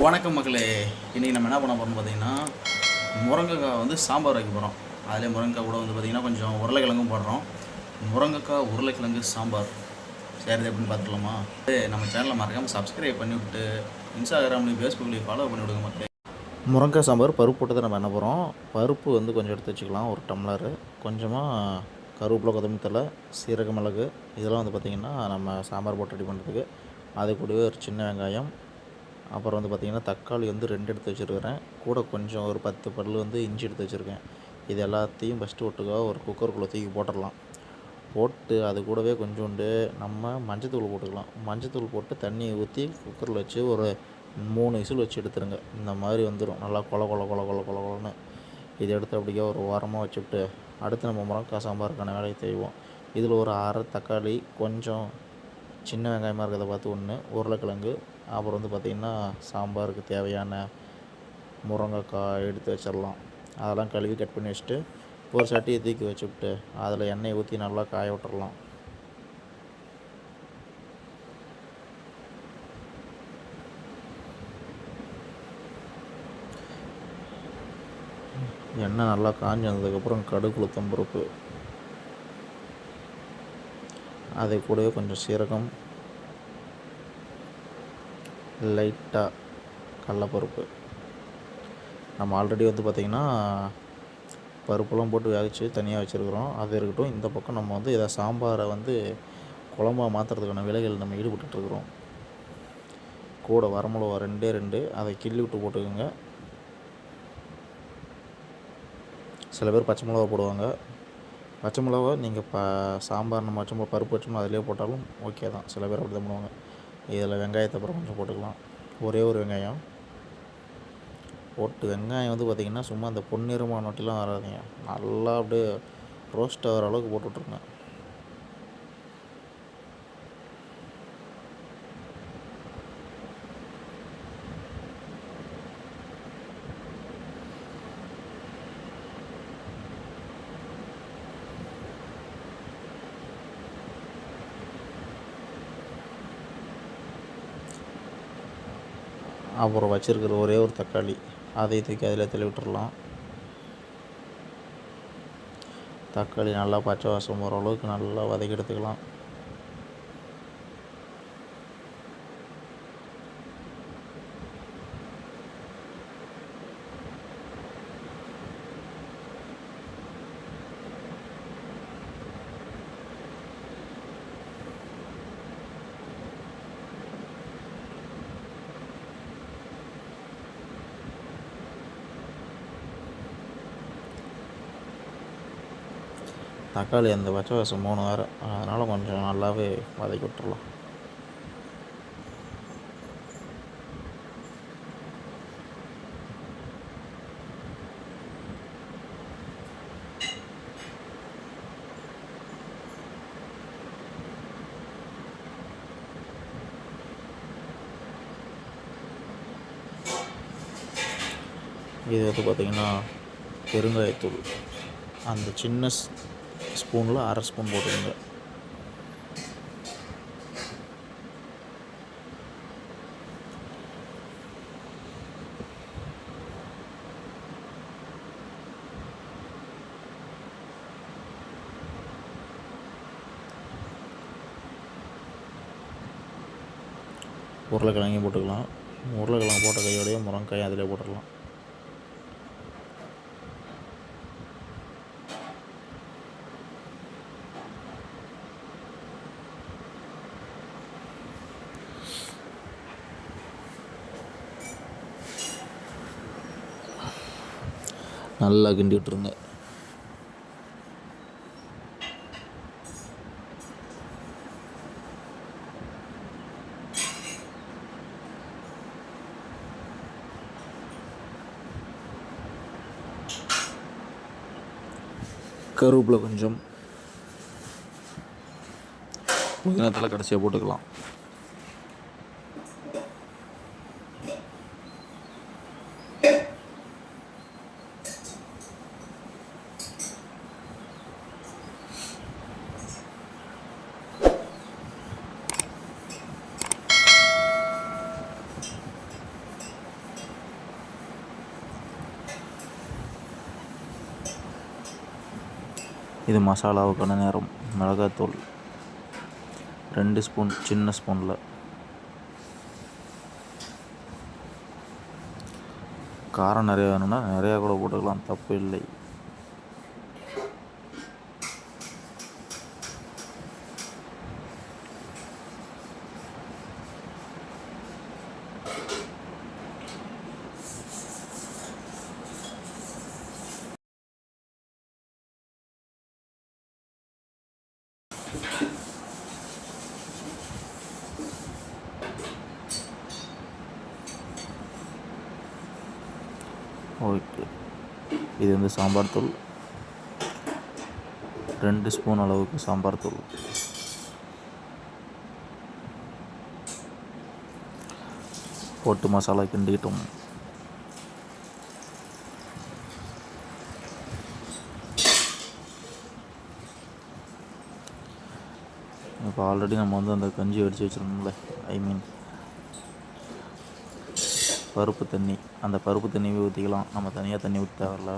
வணக்கம் மக்களே. இன்றைக்கி நம்ம என்ன பண்ண போகிறோம் பார்த்தீங்கன்னா முருங்கைக்காய் வந்து சாம்பார் வைக்க போகிறோம் அதிலே முருங்கைக்காய் கூட வந்து பார்த்திங்கன்னா கொஞ்சம் உருளைக்கிழங்கும் போடுறோம். முருங்கைக்காய் உருளைக்கிழங்கு சாம்பார். செய்கிறது எப்படின்னு பார்த்துக்கலாமா? நம்ம சேனலை மறக்காமல் சப்ஸ்கிரைப் பண்ணி விட்டு இன்ஸ்டாகிராம்லேயும் ஃபேஸ்புக்லேயும் ஃபாலோ பண்ணி விடுங்க மக்களே. முருங்கைக்காய் சாம்பார் பருப்பு போட்டு தான் நம்ம என்ன போகிறோம் பருப்பு வந்து கொஞ்சம் எடுத்து வச்சுக்கலாம் ஒரு டம்ளரு. கொஞ்சமாக கருவேப்பிலை கொத்தமல்லி தழை சீரக மிளகு இதெல்லாம் வந்து பார்த்திங்கன்னா நம்ம சாம்பார் போட்டு ரெடி பண்ணுறதுக்கு அது கூடவே ஒரு சின்ன வெங்காயம் அப்புறம் வந்து பார்த்திங்கன்னா தக்காளி வந்து ரெண்டு எடுத்து வச்சுருக்கிறேன். கூட கொஞ்சம் ஒரு பத்து பல் வந்து இஞ்சி எடுத்து வச்சுருக்கேன். இது எல்லாத்தையும் ஃபஸ்ட்டு ஒட்டுக்கா ஒரு குக்கருக்குள்ளே தூக்கி போட்டுடலாம். போட்டு அது கூடவே கொஞ்சோண்டு நம்ம மஞ்சத்தூள் போட்டுக்கலாம். மஞ்சத்தூள் போட்டு தண்ணியை ஊற்றி குக்கரில் வச்சு ஒரு மூணு விசில் வச்சு எடுத்துருங்க. இந்த மாதிரி வந்துடும் நல்லா கொல கொல கொல கொல கொல கொலன்னு. இதை எடுத்து அப்படியே ஒரு வாரமாக வச்சுவிட்டு அடுத்து நம்ம முருங்கைக்காய் சாம்பாருக்கான வேலையை செய்வோம். இதில் ஒரு அரை தக்காளி கொஞ்சம் சின்ன வெங்காயமாக இருக்கிறத பார்த்து ஒன்று உருளைக்கிழங்கு அப்புறம் வந்து பார்த்திங்கன்னா சாம்பாருக்கு தேவையான முருங்கைக்காய் எடுத்து வச்சிடலாம். அதெல்லாம் கழுவி கட் பண்ணி வச்சுட்டு ஒரு சட்டியை தூக்கி வச்சுவிட்டு அதில் எண்ணெய் ஊற்றி நல்லா காய விட்டுறலாம். எண்ணெய் நல்லா காஞ்சி வந்ததுக்கப்புறம் கடுகு உளுத்தம் பருப்பு அதை கூடவே கொஞ்சம் சீரகம் லைட்டாக கடலப்பருப்பு. நம்ம ஆல்ரெடி வந்து பார்த்திங்கன்னா பருப்புலாம் போட்டு வேகச்சு தனியாக வச்சுருக்குறோம். அது இருக்கட்டும் இந்த பக்கம் நம்ம வந்து இதை சாம்பாரை வந்து குழம்பா மாற்றுறதுக்கான விலைகள் நம்ம ஈடுபட்டுருக்குறோம் கூட வரமிளகா ரெண்டே ரெண்டு அதை கிள்ளி விட்டு போட்டுக்கோங்க. சில பேர் பச்சை மிளகா போடுவாங்க. பச்சை மிளகா நீங்கள் ப சாம்பார் நம்ம வச்சோம் பருப்பு வச்சோம்னா அதிலே போட்டாலும் ஓகே தான். சில பேர் அப்படி தான் பண்ணுவாங்க. இதில் வெங்காயத்தை அப்புறம் கொஞ்சம் போட்டுக்கலாம். ஒரே ஒரு வெங்காயம். போட்டு வெங்காயம் வந்து பார்த்திங்கன்னா சும்மா அந்த பொன்னிறமான நொட்டிலாம் வராதீங்க. நல்லா அப்படியே ரோஸ்ட் ஆகிற அளவுக்கு போட்டு விட்ருங்க அப்புறம் வச்சுருக்கிற ஒரே ஒரு தக்காளி. அதை தூக்கி அதில் தள்ளி விட்டுறலாம் தக்காளி நல்லா பச்சை வாசம் போகிற அளவுக்கு நல்லா வதக்கி எடுத்துக்கலாம். தக்காளி அந்த பச்சை வாசம் மூணு வேறு அதனால் கொஞ்சம் நல்லாவே வதக்கி விட்டுறலாம். இது வந்து பார்த்திங்கன்னா பெருங்காயத்தூள். அந்த சின்ன ஸ்பூனில் அரை ஸ்பூன் போட்டுக்கோங்க. உருளைக்கிழங்கையும் போட்டுக்கலாம். உருளைக்கிழங்கு போட்ட கையோடையே முருங்கைக்காயும் அதிலே போட்டுடலாம் நல்லா கிண்டி விட்டுருங்க. கருவேப்பில் கொஞ்சம். புதினத்தில் கடைசியாக போட்டுக்கலாம். இது மசாலாவுக்கான நேரம். மிளகாத்தூள் ரெண்டு ஸ்பூன் சின்ன ஸ்பூனில். காரம் நிறையா வேணும்னா நிறையா கூட போட்டுக்கலாம் தப்பு இல்லை. ஓகே. இது வந்து சாம்பார் தூள். ரெண்டு ஸ்பூன் அளவுக்கு சாம்பார் தூள். போட்டு மசாலா கிண்டிக்கிட்டோம் இப்போ ஆல்ரெடி நம்ம வந்து அந்த கஞ்சி அடித்து வச்சிருந்தோம்ல ஐ மீன் பருப்பு தண்ணி. அந்த பருப்பு தண்ணியை ஊற்றிக்கலாம் நம்ம தனியாக தண்ணி ஊற்ற தேவையில்ல.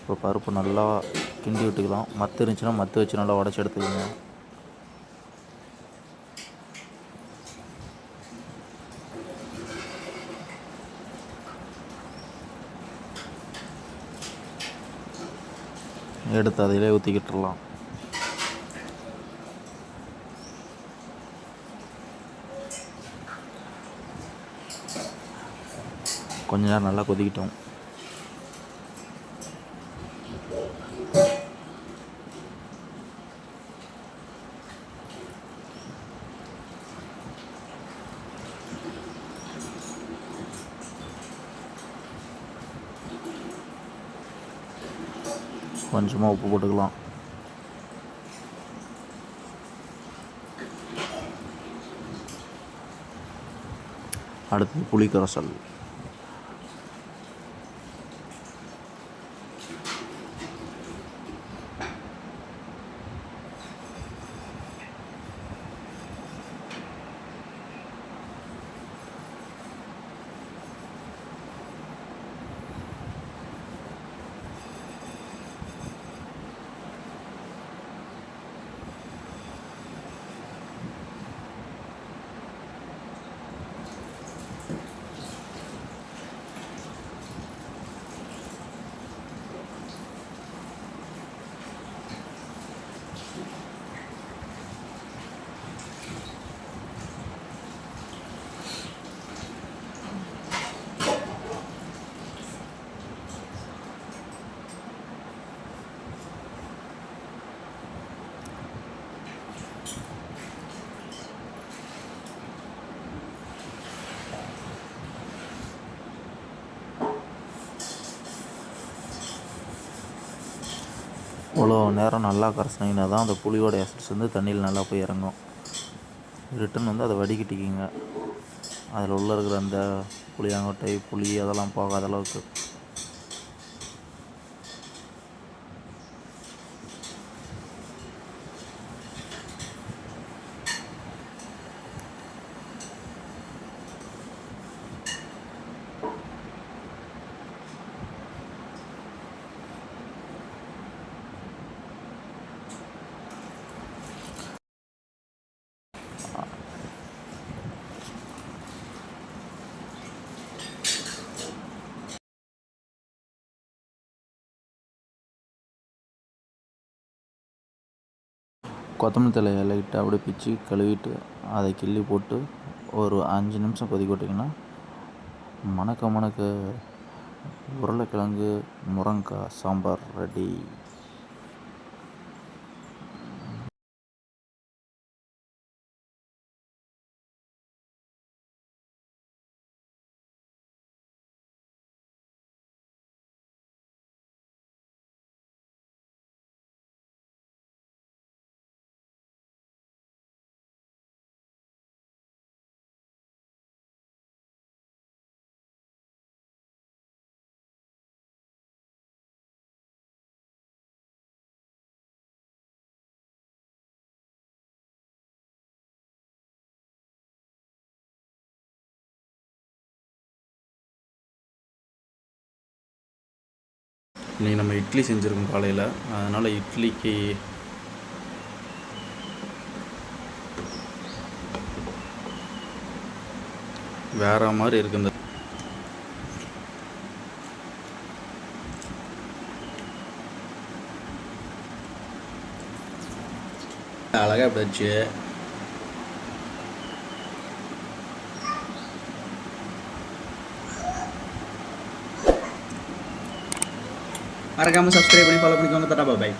இப்போ பருப்பு நல்லா கிண்டி விட்டுக்கலாம். மத்து இருந்துச்சுன்னா மத்து வச்சு நல்லா உடச்சி எடுத்துக்கோங்க. எடுத்து அதிலே ஊற்றிக்கிட்டுலாம் கொஞ்ச நேரம் நல்லா கொதிக்கிட்டோம். கொஞ்சமாக உப்பு போட்டுக்கலாம். அடுத்து புளி கரைசல் இவ்வளோ நேரம் நல்லா கரைச்சினீங்கன்னா தான் அந்த புளியோட எசன்ஸ் வந்து தண்ணியில் நல்லா போய் இறங்கும். ரிட்டன் வந்து அதை வடிகட்டிக்கிங்க. அதில் உள்ளே இருக்கிற அந்த புளியாங்கொட்டை புளி அதெல்லாம் போகாத அளவுக்கு கொத்தமல்லி தலையை லைட்டாக அப்படியே பிச்சு கழுவிட்டு அதை கிள்ளி போட்டு ஒரு அஞ்சு நிமிஷம் கொதிக்க விட்டிங்கன்னா மணக்க மணக்க உருளைக்கிழங்கு முருங்கக்காய் சாம்பார் ரெடி இன்றைக்கி நம்ம இட்லி செஞ்சுருக்கோம் காலையில். அதனால் இட்லிக்கு வேற மாதிரி இருக்கு இந்த அழகாக இப்படி மறக்காமல் சப்ஸ்கிரைப் பண்ணி ஃபாலோ பண்ணிக்கோங்க தட்டா பாய்